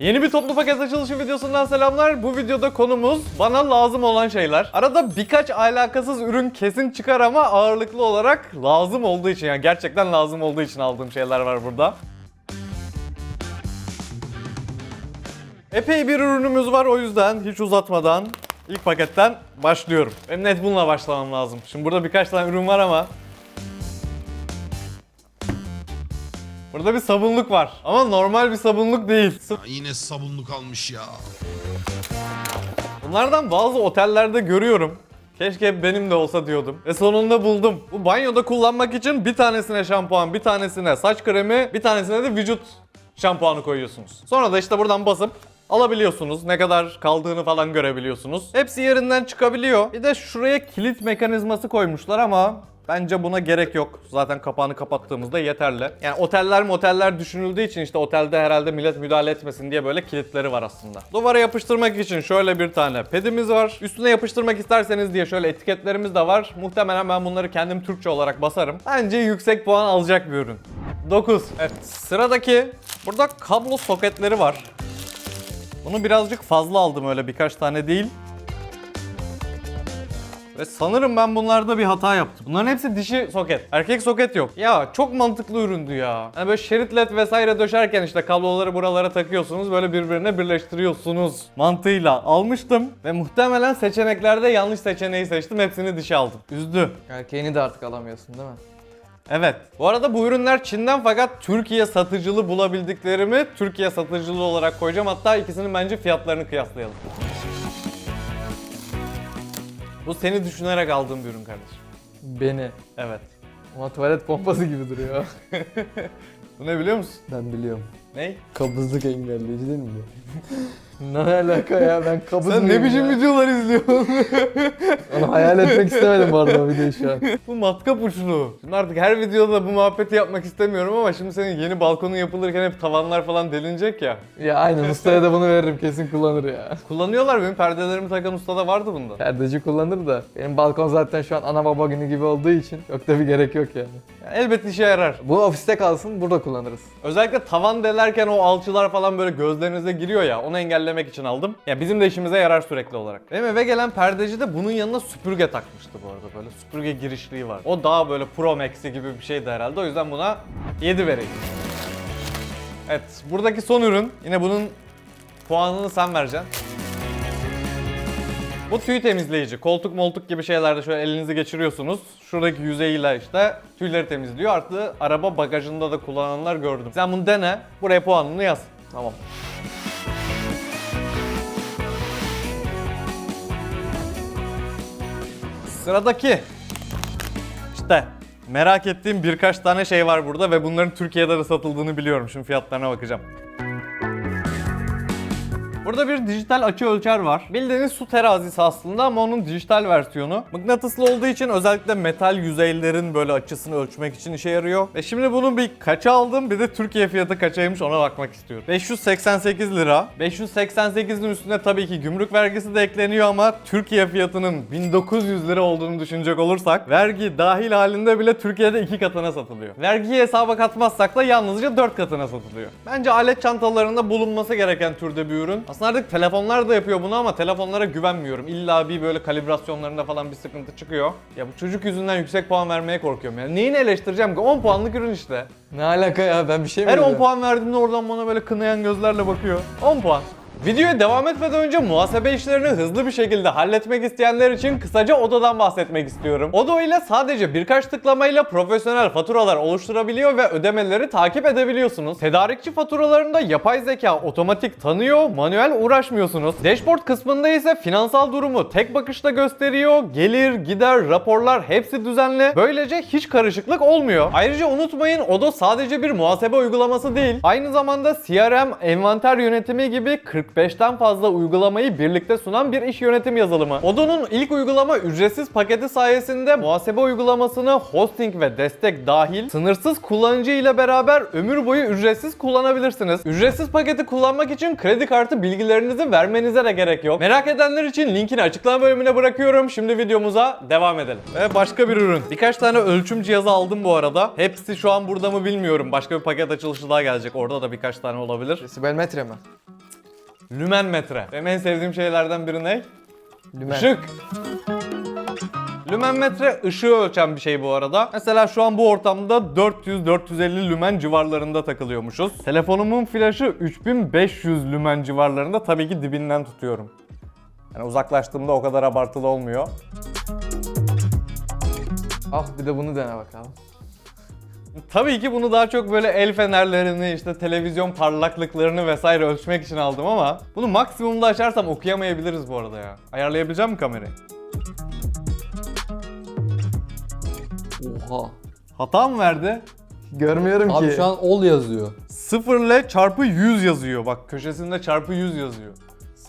Yeni bir toplu paket açılışı videosundan selamlar. Bu videoda konumuz bana lazım olan şeyler. Arada birkaç alakasız ürün kesin çıkar ama ağırlıklı olarak lazım olduğu için yani gerçekten lazım olduğu için aldığım şeyler var burada. Epey bir ürünümüz var o yüzden hiç uzatmadan ilk paketten başlıyorum. Benim net bununla başlamam lazım. Şimdi burada birkaç tane ürün var ama Burada bir sabunluk var. Ama normal bir sabunluk değil. Ya yine sabunluk almış ya. Bunlardan bazı otellerde görüyorum. Keşke benim de olsa diyordum. Ve sonunda buldum. Bu banyoda kullanmak için bir tanesine şampuan, bir tanesine saç kremi, bir tanesine de vücut şampuanı koyuyorsunuz. Sonra da işte buradan basıp alabiliyorsunuz. Ne kadar kaldığını falan görebiliyorsunuz. Hepsi yerinden çıkabiliyor. Bir de şuraya kilit mekanizması koymuşlar ama Bence buna gerek yok. Zaten kapağını kapattığımızda yeterli. Yani oteller moteller düşünüldüğü için işte otelde herhalde millet müdahale etmesin diye böyle kilitleri var aslında. Duvara yapıştırmak için şöyle bir tane pedimiz var. Üstüne yapıştırmak isterseniz diye şöyle etiketlerimiz de var. Muhtemelen ben bunları kendim Türkçe olarak basarım. Bence yüksek puan alacak bir ürün. 9. Evet sıradaki burada kablo soketleri var. Bunu birazcık fazla aldım öyle birkaç tane değil. Ve sanırım ben bunlarda bir hata yaptım. Bunların hepsi dişi soket. Erkek soket yok. Ya çok mantıklı üründü ya. Hani böyle şerit led vesaire döşerken işte kabloları buralara takıyorsunuz. Böyle birbirine birleştiriyorsunuz mantığıyla almıştım. Ve muhtemelen seçeneklerde yanlış seçeneği seçtim. Hepsini dişe aldım. Üzdü. Erkeğini de artık alamıyorsun değil mi? Evet. Bu arada bu ürünler Çin'den fakat Türkiye satıcılı bulabildiklerimi Türkiye satıcılı olarak koyacağım. Hatta ikisinin bence fiyatlarını kıyaslayalım. Bu seni düşünerek aldığım bir ürün kardeşim. Beni. Evet. Ama tuvalet pompası gibi duruyor. Bu ne biliyor musun? ben biliyorum. Ney? Kabızlık engelleyici değil mi bu? ne alaka ya ben kabız Sen ne mıyım biçim ya? videolar izliyorsun? Onu hayal etmek istemedim bu arada o videoyu şu an. bu matkap uçlu. Şimdi artık her videoda bu muhabbeti yapmak istemiyorum ama şimdi senin yeni balkonun yapılırken hep tavanlar falan delinecek ya. Ya aynen ustaya da bunu veririm kesin kullanır ya. Kullanıyorlar benim perdelerimi takan ustada vardı bunda. Perdeci kullanır da benim balkon zaten şu an ana baba günü gibi olduğu için çok da bir gerek yok yani. Ya elbet işe yarar. Bu ofiste kalsın burada kullanırız. Özellikle tavan delerken o alçılar falan böyle gözlerinize giriyor ya onu engellemek için aldım. Ya bizim de işimize yarar sürekli olarak. Benim eve gelen perdeci de bunun yanına süpürge takmıştı bu arada böyle süpürge girişliği var. O daha böyle Pro Max'i gibi bir şeydi herhalde o yüzden buna 7 vereyim. Evet buradaki son ürün yine bunun puanını sen vereceksin. Bu tüy temizleyici. Koltuk moltuk gibi şeylerde şöyle elinizi geçiriyorsunuz. Şuradaki yüzeyiyle işte tüyleri temizliyor. Artı araba bagajında da kullananlar gördüm. Sen bunu dene. Buraya puanını yaz. Tamam. Sıradaki. İşte merak ettiğim birkaç tane şey var burada ve bunların Türkiye'de de satıldığını biliyorum. Şimdi fiyatlarına bakacağım. Burada bir dijital açı ölçer var. Bildiğiniz su terazisi aslında ama onun dijital versiyonu. Mıknatıslı olduğu için özellikle metal yüzeylerin böyle açısını ölçmek için işe yarıyor. Ve şimdi bunun bir kaça aldım bir de Türkiye fiyatı kaçaymış ona bakmak istiyorum. 588 lira. 588'in üstüne tabii ki gümrük vergisi de ekleniyor ama Türkiye fiyatının 1900 lira olduğunu düşünecek olursak vergi dahil halinde bile Türkiye'de iki katına satılıyor. Vergiyi hesaba katmazsak da yalnızca 4 katına satılıyor. Bence alet çantalarında bulunması gereken türde bir ürün. Artık telefonlar da yapıyor bunu ama telefonlara güvenmiyorum. İlla bir böyle kalibrasyonlarında falan bir sıkıntı çıkıyor. Ya bu çocuk yüzünden yüksek puan vermeye korkuyorum. Yani neyini eleştireceğim ki? 10 puanlık ürün işte. Ne alaka ya ben bir şey mi Her 10 dedim? puan verdiğimde oradan bana böyle kınayan gözlerle bakıyor. 10 puan. Videoya devam etmeden önce muhasebe işlerini hızlı bir şekilde halletmek isteyenler için kısaca Odo'dan bahsetmek istiyorum. Odo ile sadece birkaç tıklamayla profesyonel faturalar oluşturabiliyor ve ödemeleri takip edebiliyorsunuz. Tedarikçi faturalarında yapay zeka otomatik tanıyor, manuel uğraşmıyorsunuz. Dashboard kısmında ise finansal durumu tek bakışta gösteriyor. Gelir, gider, raporlar hepsi düzenli. Böylece hiç karışıklık olmuyor. Ayrıca unutmayın Odo sadece bir muhasebe uygulaması değil. Aynı zamanda CRM, envanter yönetimi gibi 45'ten fazla uygulamayı birlikte sunan bir iş yönetim yazılımı. Odo'nun ilk uygulama ücretsiz paketi sayesinde muhasebe uygulamasını hosting ve destek dahil sınırsız kullanıcı ile beraber ömür boyu ücretsiz kullanabilirsiniz. Ücretsiz paketi kullanmak için kredi kartı bilgilerinizi vermenize de gerek yok. Merak edenler için linkini açıklama bölümüne bırakıyorum. Şimdi videomuza devam edelim. Ve başka bir ürün. Birkaç tane ölçüm cihazı aldım bu arada. Hepsi şu an burada mı bilmiyorum. Başka bir paket açılışı daha gelecek. Orada da birkaç tane olabilir. Desibel metre mi? Lümen metre. Benim en sevdiğim şeylerden biri ne? Lümen. Işık. Lümen metre ışığı ölçen bir şey bu arada. Mesela şu an bu ortamda 400-450 lümen civarlarında takılıyormuşuz. Telefonumun flaşı 3500 lümen civarlarında tabii ki dibinden tutuyorum. Yani uzaklaştığımda o kadar abartılı olmuyor. Ah bir de bunu dene bakalım. Tabii ki bunu daha çok böyle el fenerlerini, işte televizyon parlaklıklarını vesaire ölçmek için aldım ama bunu maksimumda açarsam okuyamayabiliriz bu arada ya. Ayarlayabileceğim mi kamerayı? Oha. Hata mı verdi? Görmüyorum Abi ki. şu an ol yazıyor. 0 ile çarpı 100 yazıyor. Bak köşesinde çarpı 100 yazıyor.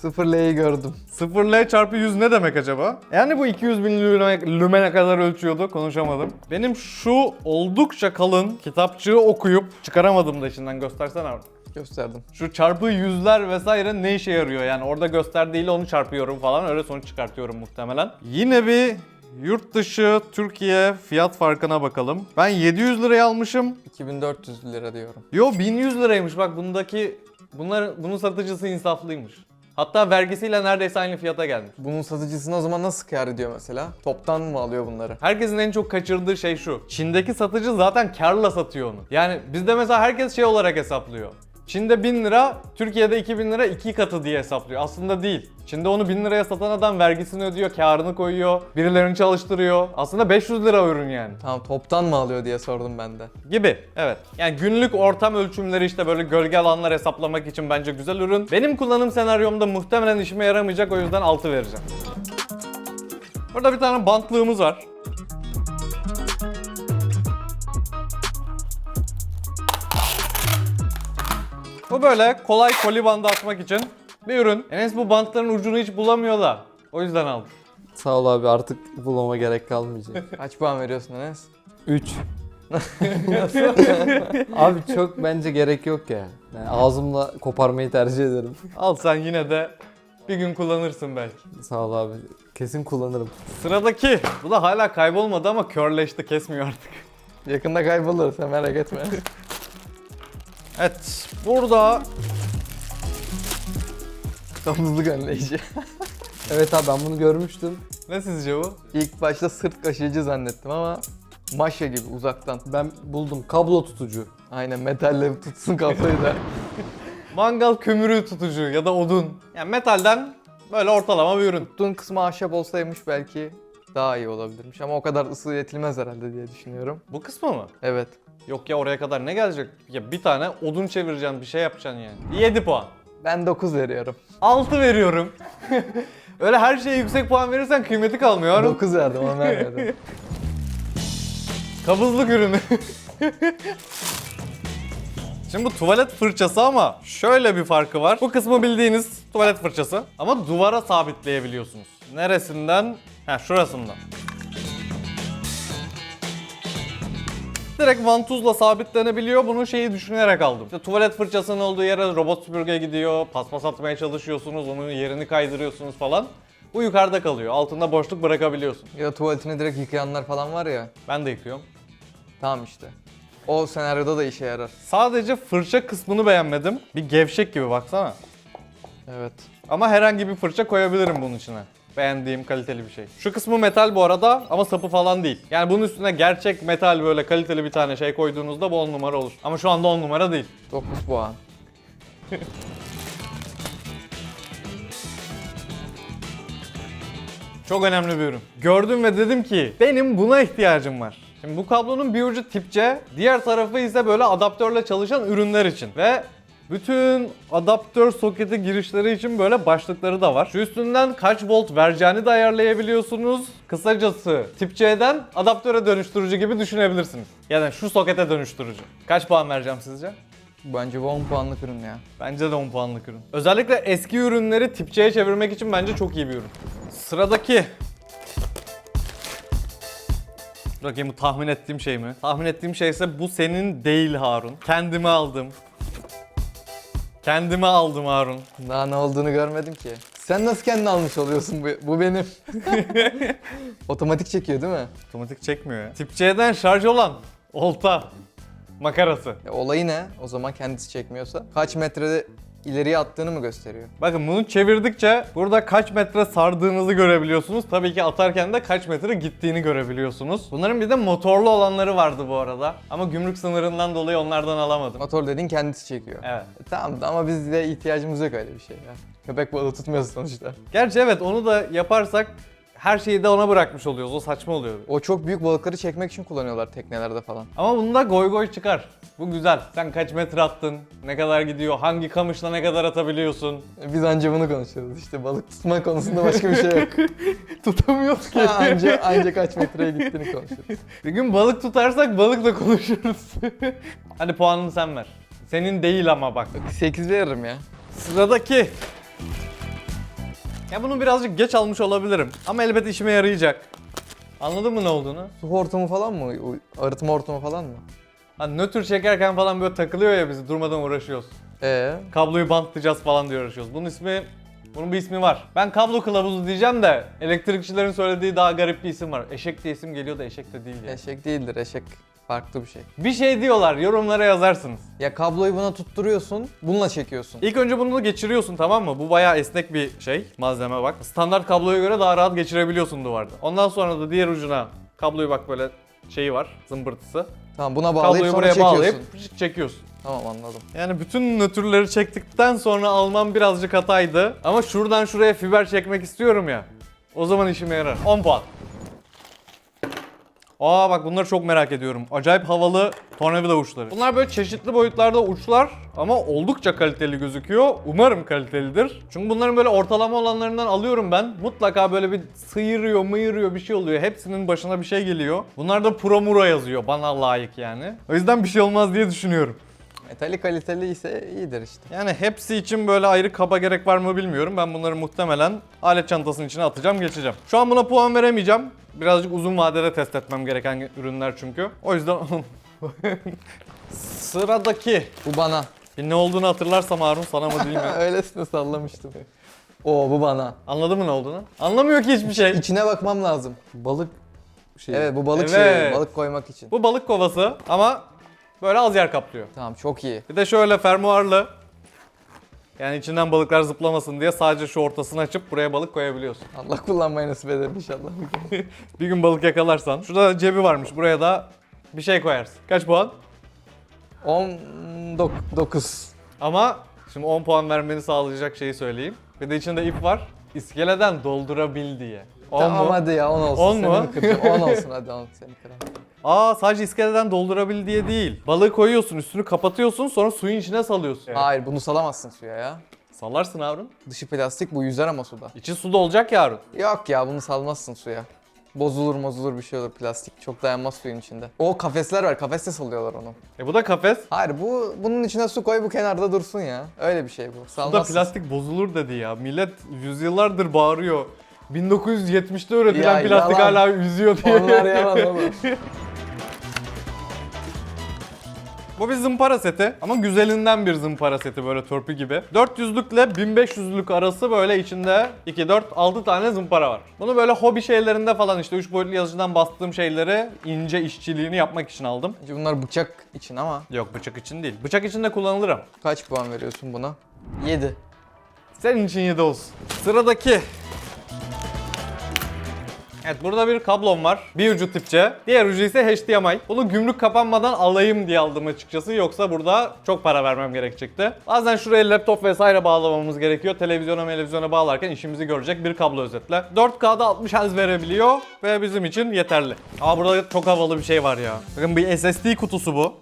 0 L'yi gördüm. 0 ile çarpı 100 ne demek acaba? Yani bu 200 bin lüme- lümene kadar ölçüyordu. Konuşamadım. Benim şu oldukça kalın kitapçığı okuyup çıkaramadım da içinden göstersene abi. Gösterdim. Şu çarpı yüzler vesaire ne işe yarıyor yani orada gösterdiğiyle onu çarpıyorum falan öyle sonuç çıkartıyorum muhtemelen. Yine bir yurt dışı Türkiye fiyat farkına bakalım. Ben 700 liraya almışım. 2400 lira diyorum. Yo 1100 liraymış bak bundaki bunlar bunun satıcısı insaflıymış. Hatta vergisiyle neredeyse aynı fiyata gelmiş. Bunun satıcısına o zaman nasıl kar ediyor mesela? Toptan mı alıyor bunları? Herkesin en çok kaçırdığı şey şu. Çin'deki satıcı zaten karla satıyor onu. Yani bizde mesela herkes şey olarak hesaplıyor. Çin'de 1000 lira, Türkiye'de 2000 lira iki katı diye hesaplıyor. Aslında değil. Çin'de onu 1000 liraya satan adam vergisini ödüyor, karını koyuyor, birilerini çalıştırıyor. Aslında 500 lira ürün yani. Tamam toptan mı alıyor diye sordum ben de. Gibi, evet. Yani günlük ortam ölçümleri işte böyle gölge alanlar hesaplamak için bence güzel ürün. Benim kullanım senaryomda muhtemelen işime yaramayacak o yüzden 6 vereceğim. Burada bir tane bantlığımız var. Bu böyle kolay koli bandı atmak için bir ürün. Enes bu bantların ucunu hiç bulamıyor da. O yüzden aldım. Sağ ol abi artık bulmama gerek kalmayacak. Kaç puan veriyorsun Enes? 3. abi çok bence gerek yok ya. Yani ağzımla koparmayı tercih ederim. Al sen yine de bir gün kullanırsın belki. Sağ ol abi. Kesin kullanırım. Sıradaki. Bu da hala kaybolmadı ama körleşti kesmiyor artık. Yakında kaybolur sen merak etme. Evet burada Domuzluk önleyici. Evet abi ben bunu görmüştüm. ne sizce bu? İlk başta sırt kaşıyıcı zannettim ama maşa gibi uzaktan. Ben buldum. Kablo tutucu. Aynen metalle tutsun kafayı da. Mangal kömürü tutucu ya da odun. Yani metalden böyle ortalama bir ürün. Tuttuğun kısmı ahşap olsaymış belki daha iyi olabilirmiş ama o kadar ısı iletilmez herhalde diye düşünüyorum. Bu kısmı mı? Evet. Yok ya oraya kadar ne gelecek? Ya bir tane odun çevireceksin bir şey yapacaksın yani. 7 puan. Ben 9 veriyorum. 6 veriyorum. Öyle her şeye yüksek puan verirsen kıymeti kalmıyor. Harun. 9 verdim ama vermedim. Kabızlık ürünü. Şimdi bu tuvalet fırçası ama şöyle bir farkı var. Bu kısmı bildiğiniz tuvalet fırçası ama duvara sabitleyebiliyorsunuz. Neresinden? Ha şurasından. Direkt vantuzla sabitlenebiliyor. Bunu şeyi düşünerek aldım. İşte tuvalet fırçasının olduğu yere robot süpürge gidiyor. Paspas atmaya çalışıyorsunuz. Onun yerini kaydırıyorsunuz falan. Bu yukarıda kalıyor. Altında boşluk bırakabiliyorsun. ya da tuvaletini direkt yıkayanlar falan var ya. Ben de yıkıyorum. Tamam işte. O senaryoda da işe yarar. Sadece fırça kısmını beğenmedim. Bir gevşek gibi baksana. Evet. Ama herhangi bir fırça koyabilirim bunun içine. Beğendiğim kaliteli bir şey. Şu kısmı metal bu arada ama sapı falan değil. Yani bunun üstüne gerçek metal böyle kaliteli bir tane şey koyduğunuzda bu 10 numara olur. Ama şu anda 10 numara değil. 9 puan. Çok önemli bir ürün. Gördüm ve dedim ki benim buna ihtiyacım var. Şimdi bu kablonun bir ucu tip C, diğer tarafı ise böyle adaptörle çalışan ürünler için. Ve bütün adaptör soketi girişleri için böyle başlıkları da var. Şu üstünden kaç volt vereceğini de ayarlayabiliyorsunuz. Kısacası tip C'den adaptöre dönüştürücü gibi düşünebilirsiniz. Yani şu sokete dönüştürücü. Kaç puan vereceğim sizce? Bence bu 10 puanlık ürün ya. Bence de 10 puanlık ürün. Özellikle eski ürünleri tip C'ye çevirmek için bence çok iyi bir ürün. Sıradaki. Bakayım bu tahmin ettiğim şey mi? Tahmin ettiğim şey ise bu senin değil Harun. Kendime aldım. Kendime aldım Harun. Daha ne olduğunu görmedim ki. Sen nasıl kendini almış oluyorsun? Bu, bu benim. Otomatik çekiyor değil mi? Otomatik çekmiyor ya. Tip C'den şarj olan olta makarası. Ya olayı ne? O zaman kendisi çekmiyorsa. Kaç metrede ileriye attığını mı gösteriyor? Bakın bunu çevirdikçe burada kaç metre sardığınızı görebiliyorsunuz. Tabii ki atarken de kaç metre gittiğini görebiliyorsunuz. Bunların bir de motorlu olanları vardı bu arada. Ama gümrük sınırından dolayı onlardan alamadım. Motor dediğin kendisi çekiyor. Evet. E, Tamam ama bizde ihtiyacımız yok öyle bir şey ya. Köpek balığı tutmuyoruz sonuçta. Gerçi evet onu da yaparsak her şeyi de ona bırakmış oluyoruz. O saçma oluyor. O çok büyük balıkları çekmek için kullanıyorlar teknelerde falan. Ama bunda goy goy çıkar. Bu güzel. Sen kaç metre attın? Ne kadar gidiyor? Hangi kamışla ne kadar atabiliyorsun? E, Biz anca bunu konuşuyoruz işte balık tutma konusunda başka bir şey yok. Tutamıyoruz ki. Ha, anca, anca kaç metreye gittiğini konuşuyoruz. Bir gün balık tutarsak balıkla konuşuruz. Hadi puanını sen ver. Senin değil ama bak. 8 veririm ya. Sıradaki. Ya bunu birazcık geç almış olabilirim. Ama elbet işime yarayacak. Anladın mı ne olduğunu? Su hortumu falan mı? O Arıtma hortumu falan mı? Hani nötr çekerken falan böyle takılıyor ya bizi durmadan uğraşıyoruz. Ee, Kabloyu bantlayacağız falan diye uğraşıyoruz. Bunun ismi bunun bir ismi var. Ben kablo kılavuzu diyeceğim de elektrikçilerin söylediği daha garip bir isim var. Eşek diye isim geliyor da eşek de değil ya. eşek değildir eşek. Farklı bir şey. Bir şey diyorlar yorumlara yazarsınız. Ya kabloyu buna tutturuyorsun, bununla çekiyorsun. İlk önce bunu geçiriyorsun tamam mı? Bu bayağı esnek bir şey malzeme bak. Standart kabloya göre daha rahat geçirebiliyorsun duvarda. Ondan sonra da diğer ucuna kabloyu bak böyle şeyi var zımbırtısı. Tamam buna bağlayıp Kabloyu sonra buraya çekiyorsun. bağlayıp pışık çekiyorsun. Tamam anladım. Yani bütün nötrleri çektikten sonra almam birazcık hataydı. Ama şuradan şuraya fiber çekmek istiyorum ya. O zaman işime yarar. 10 puan. Aa bak bunları çok merak ediyorum. Acayip havalı tornavida uçları. Bunlar böyle çeşitli boyutlarda uçlar ama oldukça kaliteli gözüküyor. Umarım kalitelidir. Çünkü bunların böyle ortalama olanlarından alıyorum ben. Mutlaka böyle bir sıyırıyor, mıyırıyor bir şey oluyor. Hepsinin başına bir şey geliyor. Bunlar da Pro Mura yazıyor. Bana layık yani. O yüzden bir şey olmaz diye düşünüyorum. Metali kaliteli ise iyidir işte. Yani hepsi için böyle ayrı kaba gerek var mı bilmiyorum. Ben bunları muhtemelen alet çantasının içine atacağım, geçeceğim. Şu an buna puan veremeyeceğim. Birazcık uzun vadede test etmem gereken ürünler çünkü. O yüzden sıradaki Bu bana. bir ne olduğunu hatırlarsam Harun sana mı değil mi? Öylesine sallamıştım. Oo bu bana. Anladın mı ne olduğunu? Anlamıyor ki hiçbir şey. İçine bakmam lazım. Balık şey. Evet bu balık Evet. şey, balık koymak için. Bu balık kovası ama böyle az yer kaplıyor. Tamam çok iyi. Bir de şöyle fermuarlı. Yani içinden balıklar zıplamasın diye sadece şu ortasını açıp buraya balık koyabiliyorsun. Allah kullanmayı nasip eder inşallah. Bir gün balık yakalarsan. Şurada cebi varmış. Buraya da bir şey koyarsın. Kaç puan? 19. Ama şimdi 10 puan vermeni sağlayacak şeyi söyleyeyim. Bir de içinde ip var. İskeleden doldurabil diye. 10 Tamam mu? hadi ya 10 olsun. 10 seni mu? mi kıracağım? 10 olsun hadi 10 seni kıramam. Aa sadece iskeleden doldurabil diye değil. Balığı koyuyorsun, üstünü kapatıyorsun, sonra suyun içine salıyorsun. Hayır bunu salamazsın suya ya. Sallarsın Harun. Dışı plastik bu yüzer ama suda. İçi suda olacak ya Harun. Yok ya bunu salmazsın suya. Bozulur bozulur bir şey olur plastik. Çok dayanmaz suyun içinde. O kafesler var kafeste salıyorlar onu. E bu da kafes. Hayır bu bunun içine su koy bu kenarda dursun ya. Öyle bir şey bu. Bu da Salmazsın. plastik bozulur dedi ya. Millet yüzyıllardır bağırıyor. 1970'te üretilen Ya plastik yalan. hala yüzüyor diye. Onlar yalan oğlum. Bu bir zımpara seti ama güzelinden bir zımpara seti böyle törpü gibi. 400'lük ile 1500'lük arası böyle içinde 2, 4, 6 tane zımpara var. Bunu böyle hobi şeylerinde falan işte 3 boyutlu yazıcıdan bastığım şeyleri ince işçiliğini yapmak için aldım. Bence bunlar bıçak için ama Yok bıçak için değil. Bıçak için de kullanılır ama. kaç puan veriyorsun buna? 7. Senin için 7 olsun. Sıradaki. Evet burada bir kablom var. Bir ucu tip C, diğer ucu ise HDMI. Bunu gümrük kapanmadan alayım diye aldım açıkçası. Yoksa burada çok para vermem gerekecekti. Bazen şuraya laptop vesaire bağlamamız gerekiyor. Televizyona televizyona bağlarken işimizi görecek bir kablo özetle. 4K'da 60 Hz verebiliyor ve bizim için yeterli. Aa burada çok havalı bir şey var ya. Bakın bir SSD kutusu bu.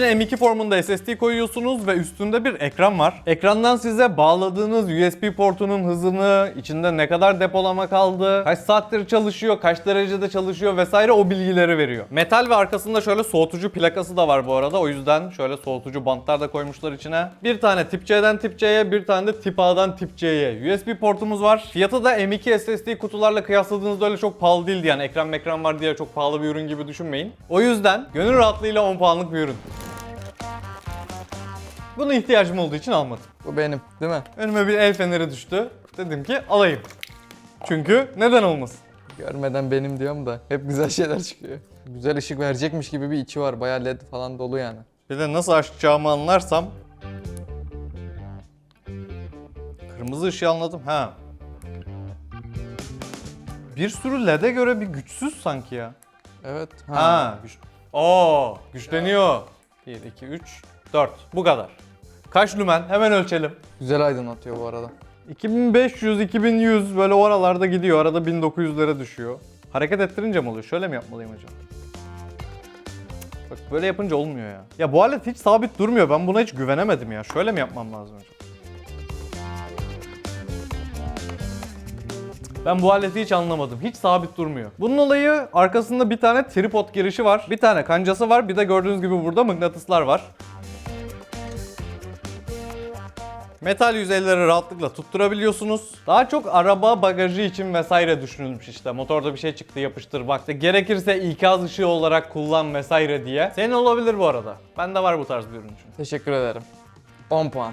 İçine M2 formunda SSD koyuyorsunuz ve üstünde bir ekran var. Ekrandan size bağladığınız USB portunun hızını, içinde ne kadar depolama kaldı, kaç saattir çalışıyor, kaç derecede çalışıyor vesaire o bilgileri veriyor. Metal ve arkasında şöyle soğutucu plakası da var bu arada. O yüzden şöyle soğutucu bantlar da koymuşlar içine. Bir tane tip C'den tip C'ye, bir tane de tip A'dan tip C'ye USB portumuz var. Fiyatı da M2 SSD kutularla kıyasladığınızda öyle çok pahalı değildi yani ekran mekran var diye çok pahalı bir ürün gibi düşünmeyin. O yüzden gönül rahatlığıyla 10 puanlık bir ürün. Buna ihtiyacım olduğu için almadım. Bu benim değil mi? Önüme bir el feneri düştü. Dedim ki alayım. Çünkü neden olmasın? Görmeden benim diyorum da hep güzel şeyler çıkıyor. Güzel ışık verecekmiş gibi bir içi var. Bayağı led falan dolu yani. Bir de nasıl açacağımı anlarsam. Kırmızı ışığı anladım. Ha. Bir sürü LED'e göre bir güçsüz sanki ya. Evet. Ha. güç. Oo, güçleniyor. 1, 2, 3, 4. Bu kadar. Kaç lümen? Hemen ölçelim. Güzel aydınlatıyor bu arada. 2500, 2100 böyle o aralarda gidiyor. Arada 1900'lere düşüyor. Hareket ettirince mi oluyor? Şöyle mi yapmalıyım acaba? Bak böyle yapınca olmuyor ya. Ya bu alet hiç sabit durmuyor. Ben buna hiç güvenemedim ya. Şöyle mi yapmam lazım acaba? Ben bu aleti hiç anlamadım. Hiç sabit durmuyor. Bunun olayı arkasında bir tane tripod girişi var. Bir tane kancası var. Bir de gördüğünüz gibi burada mıknatıslar var. Metal yüzeyleri rahatlıkla tutturabiliyorsunuz. Daha çok araba bagajı için vesaire düşünülmüş işte. Motorda bir şey çıktı yapıştır İşte gerekirse ikaz ışığı olarak kullan vesaire diye. Senin olabilir bu arada. Bende var bu tarz bir ürün çünkü. Teşekkür ederim. 10 puan.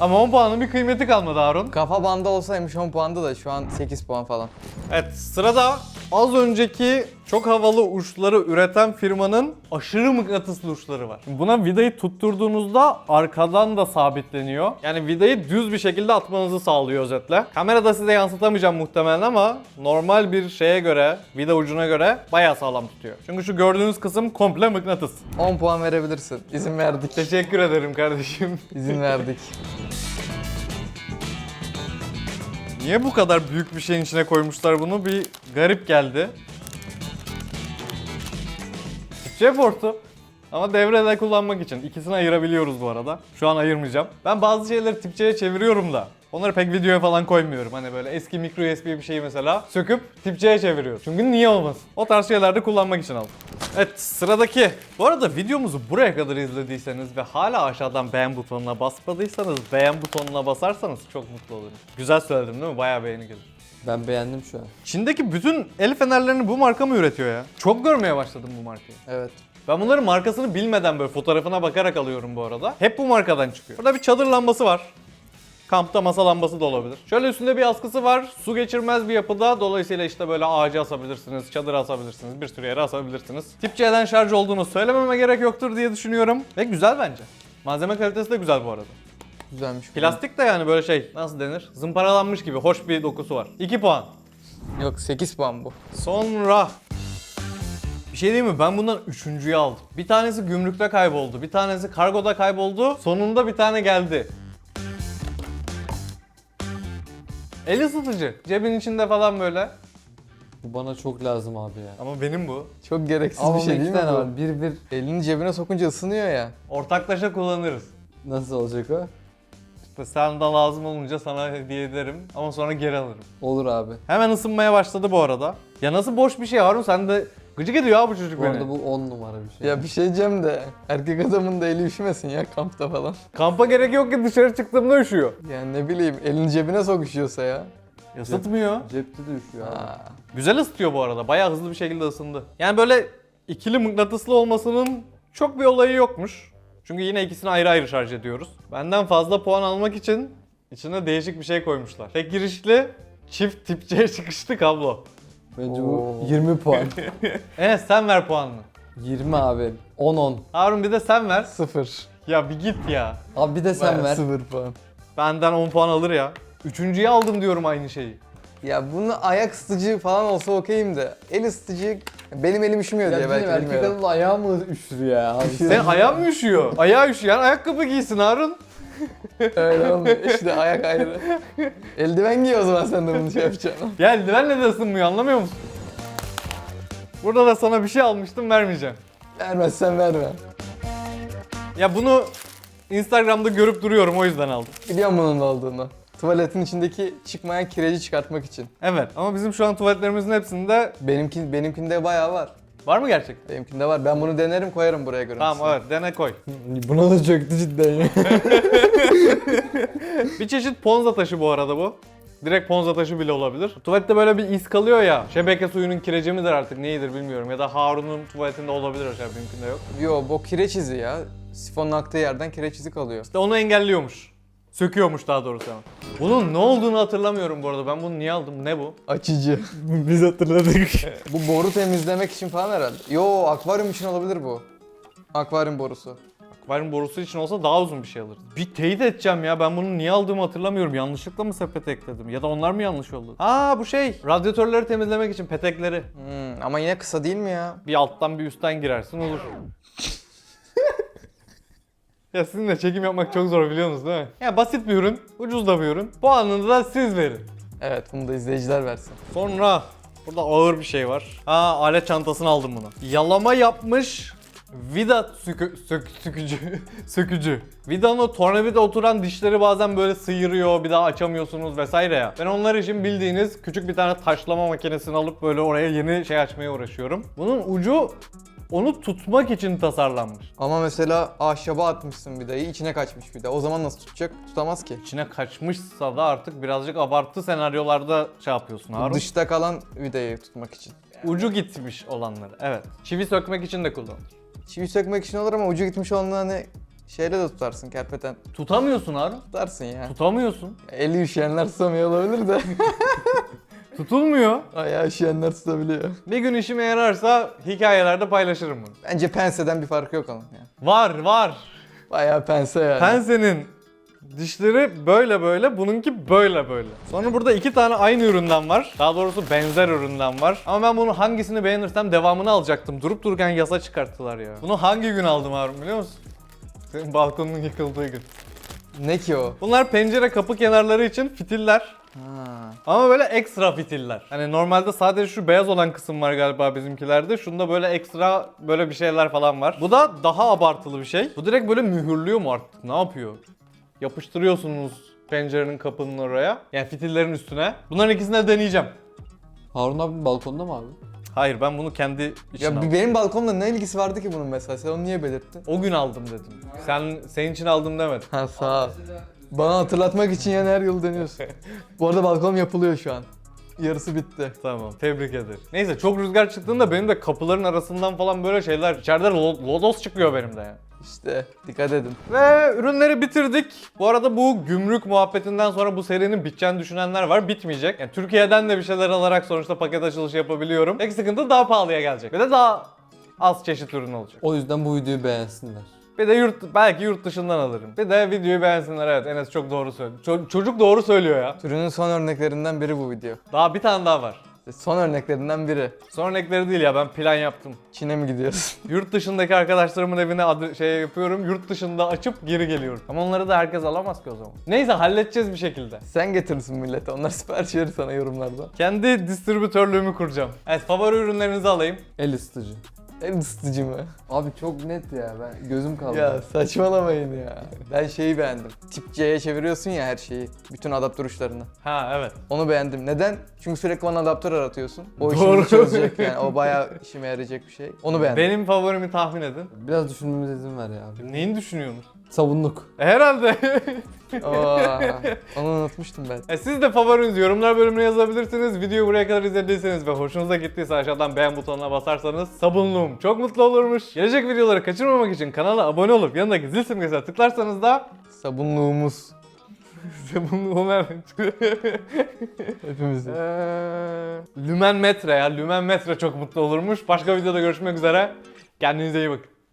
Ama 10 puanın bir kıymeti kalmadı Harun. Kafa bandı olsaymış 10 puandı da şu an 8 puan falan. Evet sırada az önceki çok havalı uçları üreten firmanın aşırı mıknatıslı uçları var. Buna vidayı tutturduğunuzda arkadan da sabitleniyor. Yani vidayı düz bir şekilde atmanızı sağlıyor özetle. Kamerada size yansıtamayacağım muhtemelen ama normal bir şeye göre, vida ucuna göre bayağı sağlam tutuyor. Çünkü şu gördüğünüz kısım komple mıknatıs. 10 puan verebilirsin. İzin verdik. Teşekkür ederim kardeşim. İzin verdik. Niye bu kadar büyük bir şeyin içine koymuşlar bunu? Bir garip geldi. C portu. Ama devrede kullanmak için. İkisini ayırabiliyoruz bu arada. Şu an ayırmayacağım. Ben bazı şeyleri tip C'ye çeviriyorum da. Onları pek videoya falan koymuyorum. Hani böyle eski micro USB bir şeyi mesela söküp tip C'ye çeviriyorum. Çünkü niye olmasın? O tarz şeylerde kullanmak için aldım. Evet sıradaki. Bu arada videomuzu buraya kadar izlediyseniz ve hala aşağıdan beğen butonuna basmadıysanız beğen butonuna basarsanız çok mutlu olurum. Güzel söyledim değil mi? Bayağı beğeni gelir. Ben beğendim şu an. Çin'deki bütün el fenerlerini bu marka mı üretiyor ya? Çok görmeye başladım bu markayı. Evet. Ben bunların markasını bilmeden böyle fotoğrafına bakarak alıyorum bu arada. Hep bu markadan çıkıyor. Burada bir çadır lambası var. Kampta masa lambası da olabilir. Şöyle üstünde bir askısı var. Su geçirmez bir yapıda. Dolayısıyla işte böyle ağaca asabilirsiniz, çadıra asabilirsiniz, bir sürü yere asabilirsiniz. Tip C'den şarj olduğunu söylememe gerek yoktur diye düşünüyorum. Ve güzel bence. Malzeme kalitesi de güzel bu arada. Güzelmiş. Plastik de yani böyle şey nasıl denir? Zımparalanmış gibi hoş bir dokusu var. 2 puan. Yok 8 puan bu. Sonra bir şey diyeyim mi? Ben bundan üçüncüyü aldım. Bir tanesi gümrükte kayboldu. Bir tanesi kargoda kayboldu. Sonunda bir tane geldi. El ısıtıcı. Cebin içinde falan böyle. Bu bana çok lazım abi ya. Ama benim bu. Çok gereksiz Ama bir şey değil mi bu? Bir bir Elini cebine sokunca ısınıyor ya. Ortaklaşa kullanırız. nasıl olacak o? İşte sen de lazım olunca sana hediye ederim ama sonra geri alırım. Olur abi. Hemen ısınmaya başladı bu arada. Ya nasıl boş bir şey Harun sen de gıcık ediyor ha bu çocuk Bu beni. arada bu 10 numara bir şey. Ya bir şey diyeceğim de erkek adamın da eli üşümesin ya kampta falan. Kampa gerek yok ki dışarı çıktığımda üşüyor. Yani ne bileyim elini cebine sok üşüyorsa ya. Isıtmıyor. Cepte de üşüyor abi. Aa, Güzel ısıtıyor bu arada. Bayağı hızlı bir şekilde ısındı. Yani böyle ikili mıknatıslı olmasının çok bir olayı yokmuş. Çünkü yine ikisini ayrı ayrı şarj ediyoruz. Benden fazla puan almak için içine değişik bir şey koymuşlar. Tek girişli çift tip C çıkışlı kablo. Bence Oo. bu 20 puan. Enes sen ver puanını. 20 abi. 10 10. Harun bir de sen ver. sıfır. Ya bir git ya. Abi bir de sen Bayağı ver. Sıfır puan. Benden 10 puan alır ya. Üçüncüye aldım diyorum aynı şeyi. Ya bunu ayak ısıtıcı falan olsa okeyim de el ısıtıcı benim elim üşümüyor Ya diye belki bilmiyorum, erkek adamın ayağı mı üşür ya? Abi Senin ayağın mı üşüyor? Ayağı üşüyen ayakkabı giysin Harun. Öyle olmuyor. İşte ayak ayrı. Eldiven giy o zaman sen de bunu şey yapacaksın. Ya eldivenle de ısınmıyor anlamıyor musun? Burada da sana bir şey almıştım vermeyeceğim. Vermezsen verme. Ya bunu Instagram'da görüp duruyorum o yüzden aldım. Biliyorum bunun ne olduğunu. Tuvaletin içindeki çıkmayan kireci çıkartmak için. Evet ama bizim şu an tuvaletlerimizin hepsinde Benimki, benimkinde bayağı var. var mı gerçekten? Benimkinde var. Ben bunu denerim koyarım buraya görüntüsünü. Tamam evet dene koy. Buna da çöktü cidden ya. Bir çeşit ponza taşı bu arada bu. Direkt ponza taşı bile olabilir. Tuvalette böyle bir iz kalıyor ya. Şebeke suyunun kireci midir artık neyidir bilmiyorum. Ya da Harun'un tuvaletinde olabilir şey benimkinde yok. Yo bu kireç izi ya. Sifonun aktığı yerden kireç izi kalıyor. İşte onu engelliyormuş. Söküyormuş daha doğrusu ama. Bunun ne olduğunu hatırlamıyorum bu arada. Ben bunu niye aldım? Ne bu? Açıcı. Biz hatırladık. bu boru temizlemek için falan herhalde. Yo akvaryum için olabilir bu. Akvaryum borusu. Akvaryum borusu için olsa daha uzun bir şey alırız. Bir teyit edeceğim ya ben bunu niye aldığımı hatırlamıyorum. Yanlışlıkla mı sepete ekledim? Ya da onlar mı yanlış oldu? Aa bu şey radyatörleri temizlemek için petekleri. Hmm, ama yine kısa değil mi ya? Bir alttan bir üstten girersin olur. Ya sizinle çekim yapmak çok zor biliyorsunuz değil mi? Ya basit bir ürün, ucuz da bir ürün. Puanını da siz verin. Evet bunu da izleyiciler versin. Sonra burada ağır bir şey var. Aa alet çantasını aldım bunu. Yalama yapmış vida sükü, sök, sükücü, sökücü. Vidanın o tornavida oturan dişleri bazen böyle sıyırıyor, bir daha açamıyorsunuz vesaire ya. Ben onlar için bildiğiniz küçük bir tane taşlama makinesini alıp böyle oraya yeni şey açmaya uğraşıyorum. Bunun ucu onu tutmak için tasarlanmış. Ama mesela ahşaba atmışsın vidayı içine kaçmış vida. O zaman nasıl tutacak? Tutamaz ki. İçine kaçmışsa da artık birazcık abartı senaryolarda şey yapıyorsun Harun. Dışta kalan vidayı tutmak için. Ucu gitmiş olanları. Evet. Çivi sökmek için de kullanılır. Çivi sökmek için olur ama ucu gitmiş olanı hani şeyle de tutarsın kerpeten. Tutamıyorsun Harun. Tutarsın ya. Tutamıyorsun. Eli üşüyenler tutamıyor olabilir de. Tutulmuyor. Ayağı üşüyenler tutabiliyor. Bir gün işime yararsa hikayelerde paylaşırım bunu. Bence penseden bir farkı yok onun ya. Var var. Bayağı pense yani. Pensenin dişleri böyle böyle, bununki böyle böyle. Sonra burada iki tane aynı üründen var. Daha doğrusu benzer üründen var. Ama ben bunu hangisini beğenirsem devamını alacaktım. Durup dururken yasa çıkarttılar ya. Bunu hangi gün aldım Harun biliyor musun? Senin balkonun yıkıldığı gün. Ne ki o? Bunlar pencere kapı kenarları için fitiller. Ha. Ama böyle ekstra fitiller. Hani normalde sadece şu beyaz olan kısım var galiba bizimkilerde. Şunda böyle ekstra böyle bir şeyler falan var. Bu da daha abartılı bir şey. Bu direkt böyle mühürlüyor mu artık? Ne yapıyor? Yapıştırıyorsunuz pencerenin kapının oraya. Yani fitillerin üstüne. Bunların ikisini de deneyeceğim. Harun abi balkonda mı abi? Hayır ben bunu kendi için Ya aldım. benim balkonumla ne ilgisi vardı ki bunun mesela? Sen onu niye belirttin? O gün aldım dedim. Sen senin için aldım demedim. Ha sağ ol. Bana hatırlatmak için yani her yıl deniyorsun. Bu arada balkonum yapılıyor şu an. Yarısı bitti. Tamam tebrik ederim. Neyse çok rüzgar çıktığında benim de kapıların arasından falan böyle şeyler içeride lo- lodos çıkıyor benim de yani. İşte dikkat edin. Ve ürünleri bitirdik. Bu arada bu gümrük muhabbetinden sonra bu serinin biteceğini düşünenler var. Bitmeyecek. Yani Türkiye'den de bir şeyler alarak sonuçta paket açılışı yapabiliyorum. Tek sıkıntı daha pahalıya gelecek. Ve de daha az çeşit ürün olacak. O yüzden bu videoyu beğensinler. Bir de yurt belki yurt dışından alırım. Bir de videoyu beğensinler evet Enes çok doğru söylüyor. Ço- çocuk doğru söylüyor ya. Türünün son örneklerinden biri bu video. Daha bir tane daha var. İşte son örneklerinden biri. Son örnekleri değil ya ben plan yaptım. Çin'e mi gidiyorsun? Yurt dışındaki arkadaşlarımın evine adı, şey yapıyorum. Yurt dışında açıp geri geliyorum. Ama onları da herkes alamaz ki o zaman. Neyse halledeceğiz bir şekilde. Sen getirirsin millete. Onlar sipariş verir sana yorumlarda. Kendi distribütörlüğümü kuracağım. Evet favori ürünlerinizi alayım. El ısıtıcı. El ısıtıcı mı? Abi çok net ya ben gözüm kaldı. Ya saçmalamayın ya. Ben şeyi beğendim. Tip C'ye çeviriyorsun ya her şeyi. Bütün adaptör uçlarını. Ha evet. Onu beğendim. Neden? Çünkü sürekli bana adaptör aratıyorsun. O Doğru. işini çözecek yani. O bayağı işime yarayacak bir şey. Onu beğendim. Benim favorimi tahmin edin. Biraz düşünmemize izin ver ya abi. Neyin düşünüyorsunuz? Savunluk. E, Herhalde. Oo, onu unutmuştum ben. E, siz de favorinizi yorumlar bölümüne yazabilirsiniz. Videoyu buraya kadar izlediyseniz ve hoşunuza gittiyse aşağıdan beğen butonuna basarsanız sabunluğum çok mutlu olurmuş. Gelecek videoları kaçırmamak için kanala abone olup yanındaki zil simgesine tıklarsanız da Sabunluğumuz. sabunluğum çıkıyor? Hepimizin. Eee, Lümen metre ya. Lümen metre çok mutlu olurmuş. Başka videoda görüşmek üzere. Kendinize iyi bakın.